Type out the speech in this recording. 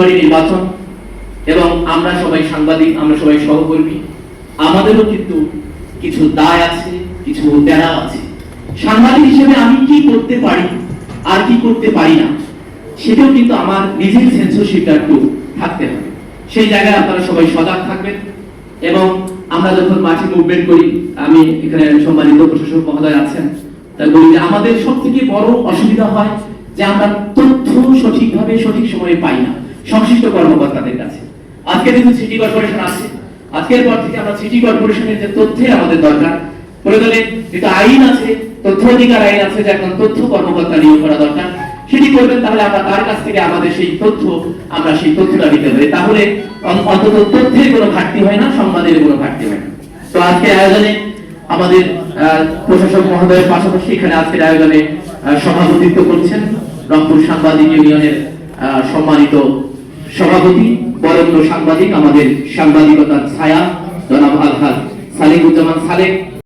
ফেব্রুয়ারি নির্বাচন, এবং আমরা সবাই সাংবাদিক, আমরা সবাই সহকর্মী। আমাদেরও কিন্তু কিছু দায় আছে, কিছু দেনা আছে। সাংবাদিক হিসেবে আমি কি করতে পারি, আর কি করতে পারি না, সেটাও কিন্তু আমার নিজের সেন্সরশিপটা একটু থাকতে হবে। সেই জায়গায় আপনারা সবাই সজাগ থাকবেন, এবং আমরা যখন মাঠে মুভমেন্ট করি, আমি এখানে সম্মানিত প্রশাসক মহোদয় আছেন, তাই বলি আমাদের সব থেকে বড় অসুবিধা হয় যে আমরা তথ্য সঠিকভাবে সঠিক সময়ে পাই না। সংশ্লিষ্ট কর্মকর্তাদের কাছে। আজকে যেহেতু সিটি কর্পোরেশন আছে, আজকের পর থেকে আমরা সিটি কর্পোরেশনের যে তথ্যের আমাদের দরকার প্রয়োজনে যেটা আইন আছে, তথ্য অধিকার আইন আছে যে এখন তথ্য কর্মকর্তা নিয়োগ করা দরকার। সেটি করবেন তাহলে আমরা তার কাছ থেকে আমাদের সেই তথ্য আমরা সেই তথ্যটা পারি। তাহলে অন্তত তথ্যের কোনো ঘাটতি হয় না কোনো ঘাটতি হয় না। তো আজকে আয়োজনে আমাদের প্রশাসক মহোদয়ের পাশাপাশি এখানে আজকের আয়োজনে সভাপতিত্ব করছেন রংপুর সাংবাদিক ইউনিয়নের সম্মানিত সভাপতি বরেন্দ্র সাংবাদিক আমাদের সাংবাদিকতার ছায়া জনাব আলহাজ সালেকুজ্জামান সালেক।